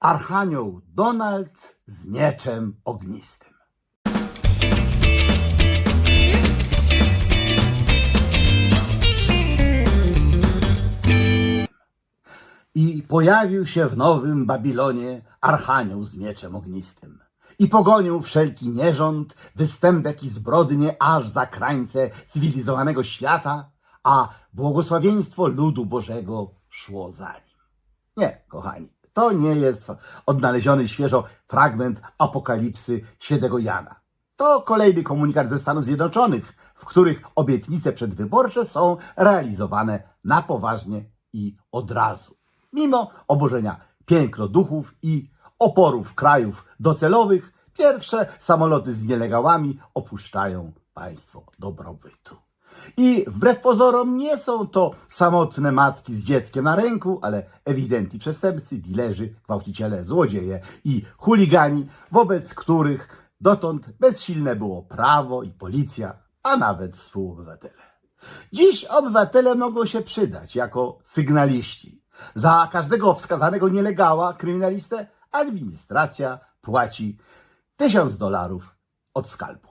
Archanioł Donald z mieczem ognistym. I pojawił się w nowym Babilonie Archanioł z mieczem ognistym. I pogonił wszelki nierząd, występek i zbrodnie aż za krańce cywilizowanego świata, a błogosławieństwo ludu Bożego szło za nim. Nie, kochani, to nie jest odnaleziony świeżo fragment apokalipsy świętego Jana. To kolejny komunikat ze Stanów Zjednoczonych, w których obietnice przedwyborcze są realizowane na poważnie i od razu. Mimo oburzenia pięknoduchów i oporów krajów docelowych, pierwsze samoloty z nielegałami opuszczają państwo dobrobytu. I wbrew pozorom nie są to samotne matki z dzieckiem na ręku, ale ewidentni przestępcy, dilerzy, gwałciciele, złodzieje i chuligani, wobec których dotąd bezsilne było prawo i policja, a nawet współobywatele. Dziś obywatele mogą się przydać jako sygnaliści. Za każdego wskazanego nielegała, kryminalistę, administracja płaci tysiąc dolarów od skalpu.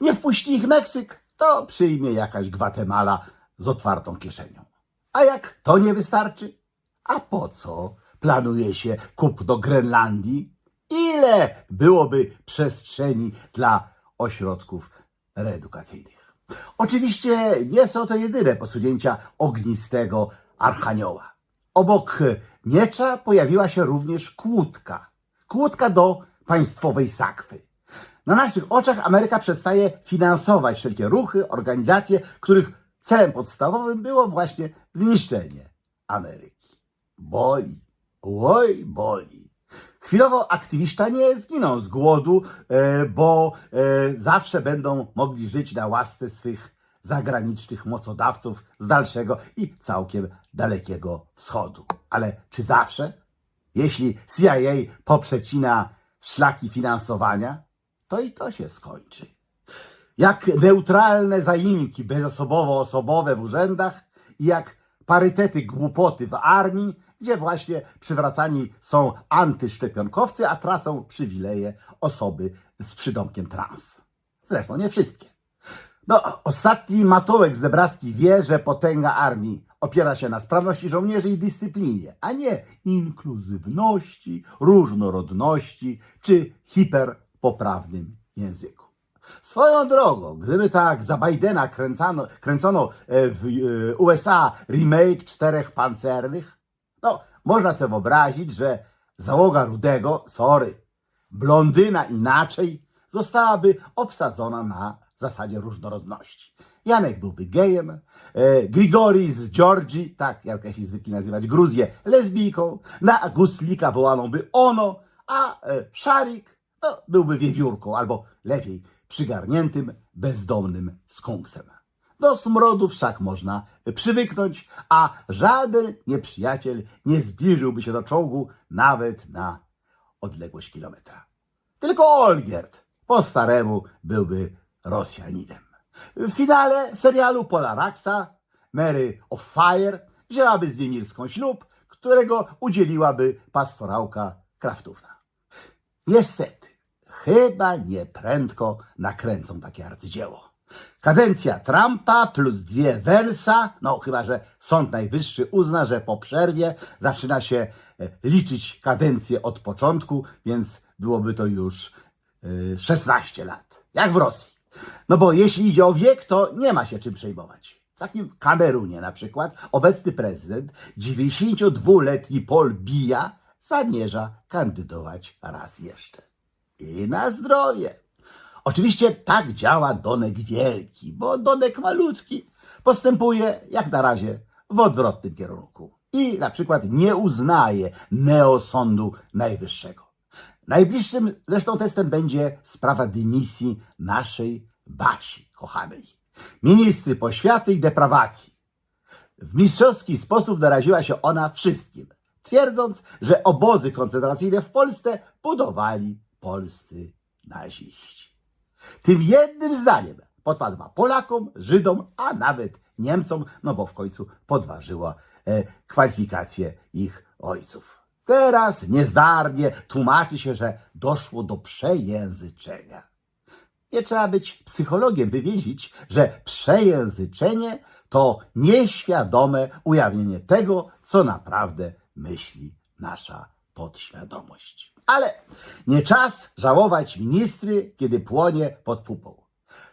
Nie wpuści ich Meksyk, to przyjmie jakaś Gwatemala z otwartą kieszenią. A jak to nie wystarczy? A po co planuje się kup do Grenlandii? Ile byłoby przestrzeni dla ośrodków reedukacyjnych? Oczywiście nie są to jedyne posunięcia ognistego archanioła. Obok miecza pojawiła się również kłódka. Kłódka do państwowej sakwy. Na naszych oczach Ameryka przestaje finansować wszelkie ruchy, organizacje, których celem podstawowym było właśnie zniszczenie Ameryki. Boli, oj, boli. Chwilowo aktywiści nie zginą z głodu, e, bo e, zawsze będą mogli żyć na łasce swych zagranicznych mocodawców z dalszego i całkiem dalekiego wschodu. Ale czy zawsze? Jeśli CIA poprzecina szlaki finansowania, to i to się skończy. Jak neutralne zaimki bezosobowo-osobowe w urzędach i jak parytety głupoty w armii, gdzie właśnie przywracani są antyszczepionkowcy, a tracą przywileje osoby z przydomkiem trans. Zresztą nie wszystkie. No, ostatni matołek z Nebraski wie, że potęga armii opiera się na sprawności żołnierzy i dyscyplinie, a nie inkluzywności, różnorodności czy hiperpoprawnym języku. Swoją drogą, gdyby tak za Bidena kręcano, kręcono e, w e, USA remake czterech pancernych, no, można sobie wyobrazić, że załoga Rudego, sorry, blondyna inaczej, zostałaby obsadzona na zasadzie różnorodności. Janek byłby gejem, e, Grigori z Georgii, tak jak się zwykli nazywać Gruzję, lesbijką, na Guslika wołaną by ono, a e, Szarik no, byłby wiewiórką, albo lepiej, przygarniętym, bezdomnym skunksem. Do smrodu wszak można przywyknąć, a żaden nieprzyjaciel nie zbliżyłby się do czołgu nawet na odległość kilometra. Tylko Olgierd po staremu byłby Rosjaninem. W finale serialu Polaraxa Mary of Fire wzięłaby z Niemirską ślub, którego udzieliłaby pastorałka Kraftówna. Niestety, chyba nieprędko nakręcą takie arcydzieło. Kadencja Trumpa plus dwie Wensa, no chyba, że Sąd Najwyższy uzna, że po przerwie zaczyna się e, liczyć kadencję od początku, więc byłoby to już e, 16 lat, jak w Rosji. No bo jeśli idzie o wiek, to nie ma się czym przejmować. W takim Kamerunie na przykład obecny prezydent, 92-letni Paul Biya, zamierza kandydować raz jeszcze. I na zdrowie. Oczywiście tak działa Donek Wielki, bo Donek Malutki postępuje jak na razie w odwrotnym kierunku i na przykład nie uznaje neosądu najwyższego. Najbliższym zresztą testem będzie sprawa dymisji naszej Basi kochanej. Ministry poświaty i deprawacji. W mistrzowski sposób naraziła się ona wszystkim, twierdząc, że obozy koncentracyjne w Polsce budowali polscy naziści. Tym jednym zdaniem podpadła Polakom, Żydom, a nawet Niemcom, no bo w końcu podważyła e, kwalifikacje ich ojców. Teraz niezdarnie tłumaczy się, że doszło do przejęzyczenia. Nie trzeba być psychologiem, by wiedzieć, że przejęzyczenie to nieświadome ujawnienie tego, co naprawdę myśli nasza podświadomość. Ale nie czas żałować ministry, kiedy płonie pod pupą.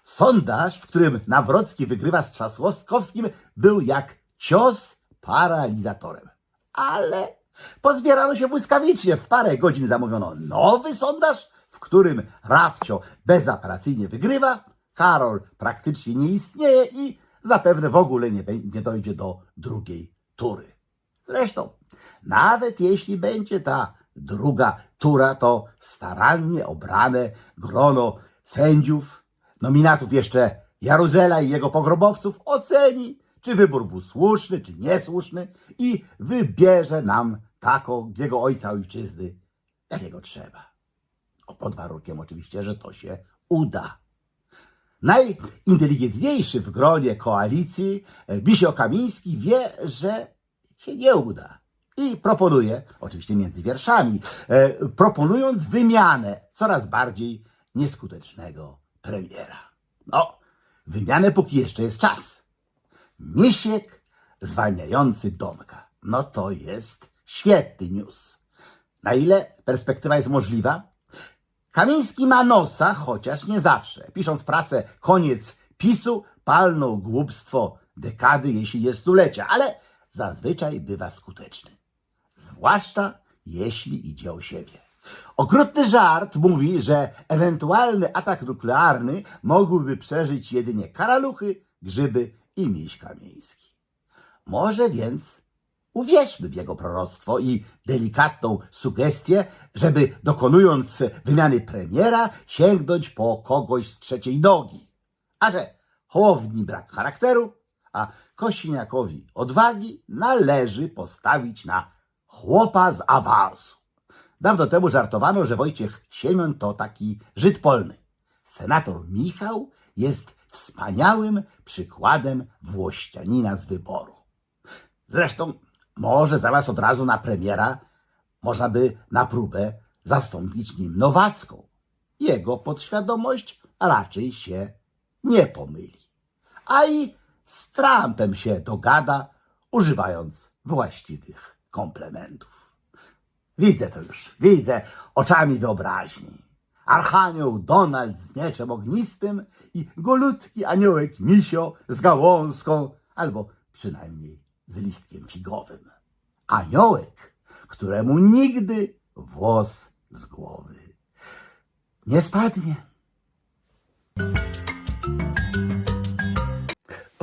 Sondaż, w którym Nawrocki wygrywa z Trzaskowskim, był jak cios paralizatorem. Ale pozbierano się błyskawicznie. W parę godzin zamówiono nowy sondaż, w którym Rafcio bezapelacyjnie wygrywa, Karol praktycznie nie istnieje i zapewne w ogóle nie, nie dojdzie do drugiej tury. Zresztą, nawet jeśli będzie ta druga tura, to starannie obrane grono sędziów, nominatów jeszcze Jaruzela i jego pogrobowców oceni, czy wybór był słuszny, czy niesłuszny i wybierze nam takiego ojca ojczyzny, jakiego trzeba. O, pod warunkiem oczywiście, że to się uda. Najinteligentniejszy w gronie koalicji, e, Bisio Kamiński, wie, że się nie uda. I proponuje, oczywiście między wierszami, e, proponując wymianę coraz bardziej nieskutecznego premiera. No, wymianę póki jeszcze jest czas. Misiek zwalniający Donka. No to jest świetny news. Na ile perspektywa jest możliwa? Kamiński ma nosa, chociaż nie zawsze. Pisząc pracę Koniec PiSu, palnął głupstwo dekady, jeśli nie stulecia, ale zazwyczaj bywa skuteczny. Zwłaszcza jeśli idzie o siebie. Okrutny żart mówi, że ewentualny atak nuklearny mógłby przeżyć jedynie karaluchy, grzyby i miś kamieński. Może więc uwierzmy w jego proroctwo i delikatną sugestię, żeby dokonując wymiany premiera sięgnąć po kogoś z trzeciej nogi. A że Hołowni brak charakteru, a Kosiniakowi odwagi należy postawić na chłopa z awansu. Dawno temu żartowano, że Wojciech Siemion to taki Żyd polny. Senator Michał jest wspaniałym przykładem włościanina z wyboru. Zresztą może zamiast od razu na premiera można by na próbę zastąpić nim Nowacką. Jego podświadomość raczej się nie pomyli. A i z Trumpem się dogada, używając właściwych komplementów. Widzę to już, widzę oczami wyobraźni. Archanioł Donald z mieczem ognistym i golutki aniołek Misio z gałązką, albo przynajmniej z listkiem figowym. Aniołek, któremu nigdy włos z głowy nie spadnie.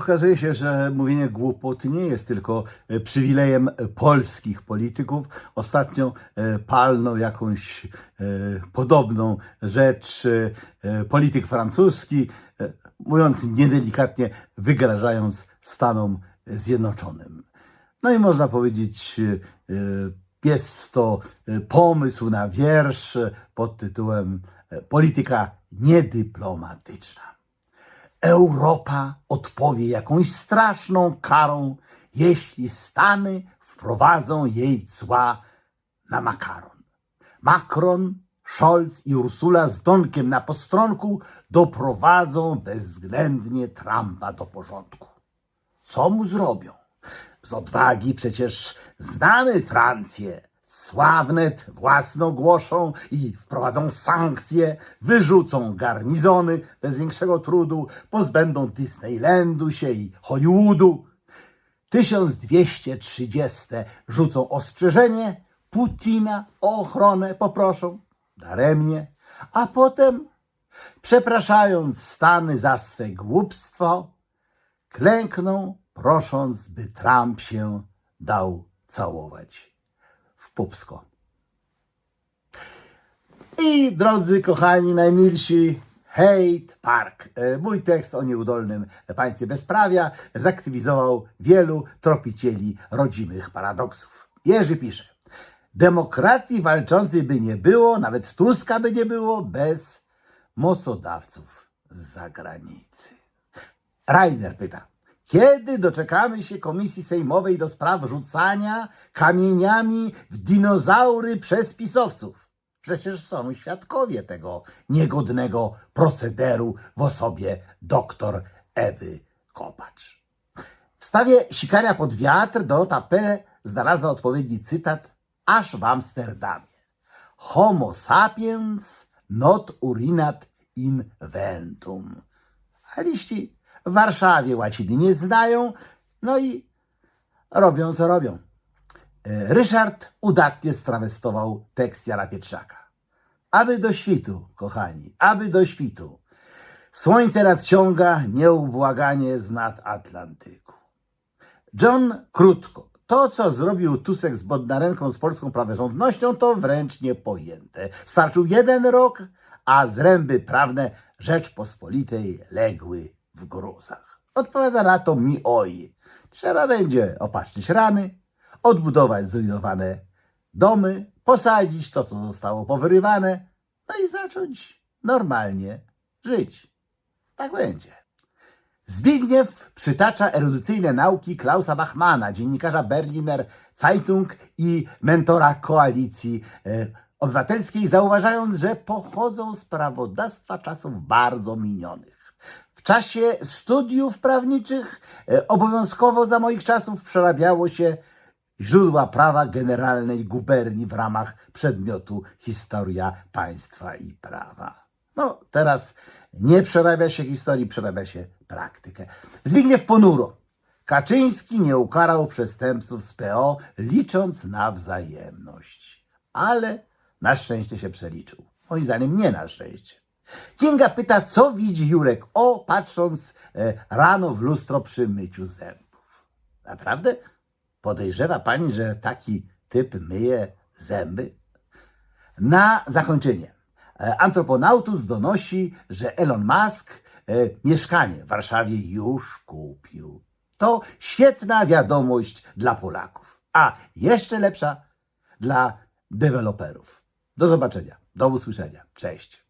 Okazuje się, że mówienie głupot nie jest tylko e, przywilejem polskich polityków. Ostatnio e, palnął jakąś e, podobną rzecz polityk francuski, mówiąc niedelikatnie, wygrażając Stanom Zjednoczonym. No i można powiedzieć, jest to pomysł na wiersz pod tytułem Polityka niedyplomatyczna. Europa odpowie jakąś straszną karą, jeśli Stany wprowadzą jej cła na makaron. Macron, Scholz i Ursula z Donkiem na postronku doprowadzą bezwzględnie Trumpa do porządku. Co mu zrobią? Z odwagi przecież znamy Francję. Sławnet własno głoszą i wprowadzą sankcje, wyrzucą garnizony bez większego trudu, pozbędą Disneylandu się i Hollywoodu. 1230 rzucą ostrzeżenie, Putina o ochronę poproszą, daremnie, a potem, przepraszając Stany za swe głupstwo, klękną, prosząc, by Trump się dał całować pupsko. I drodzy kochani, najmilsi, Hate Park. E, Mój tekst o nieudolnym państwie bezprawia zaktywizował wielu tropicieli rodzimych paradoksów. Jerzy pisze, demokracji walczącej by nie było, nawet Tuska by nie było, bez mocodawców z zagranicy. Rainer pyta, Kiedy doczekamy się Komisji Sejmowej do spraw rzucania kamieniami w dinozaury przez pisowców? Przecież są świadkowie tego niegodnego procederu w osobie doktor Ewy Kopacz. W sprawie sikania pod wiatr do tapę znalazła odpowiedni cytat aż w Amsterdamie. Homo sapiens not urinat inventum. A liści w Warszawie łaciny nie znają, no i robią co robią. E, Ryszard udatnie strawestował tekst Jana Pietrzaka. Aby do świtu, kochani, aby do świtu. Słońce nadciąga nieubłaganie z nad Atlantyku. John krótko. To, co zrobił Tusek z Bodnarenką z polską praworządnością, to wręcz niepojęte. Starczył jeden rok, a zręby prawne Rzeczpospolitej legły w gruzach. Odpowiada na to mi oj. Trzeba będzie opatrzyć rany, odbudować zrujnowane domy, posadzić to, co zostało powyrywane, no i zacząć normalnie żyć. Tak będzie. Zbigniew przytacza erudycyjne nauki Klausa Bachmana, dziennikarza Berliner Zeitung i mentora koalicji e, obywatelskiej, zauważając, że pochodzą z prawodawstwa czasów bardzo minionych. Czasie studiów prawniczych e, obowiązkowo za moich czasów przerabiało się źródła prawa generalnej guberni w ramach przedmiotu historia państwa i prawa. No, teraz nie przerabia się historii, przerabia się praktykę. Zbigniew Ponuro. Kaczyński nie ukarał przestępców z PO, licząc na wzajemność. Ale na szczęście się przeliczył. Moim zdaniem nie na szczęście. Kinga pyta, co widzi Jurek O, patrząc e, rano w lustro przy myciu zębów. Naprawdę? Podejrzewa pani, że taki typ myje zęby? Na zakończenie. E, Antroponautus donosi, że Elon Musk e, mieszkanie w Warszawie już kupił. To świetna wiadomość dla Polaków, a jeszcze lepsza dla deweloperów. Do zobaczenia, do usłyszenia. Cześć.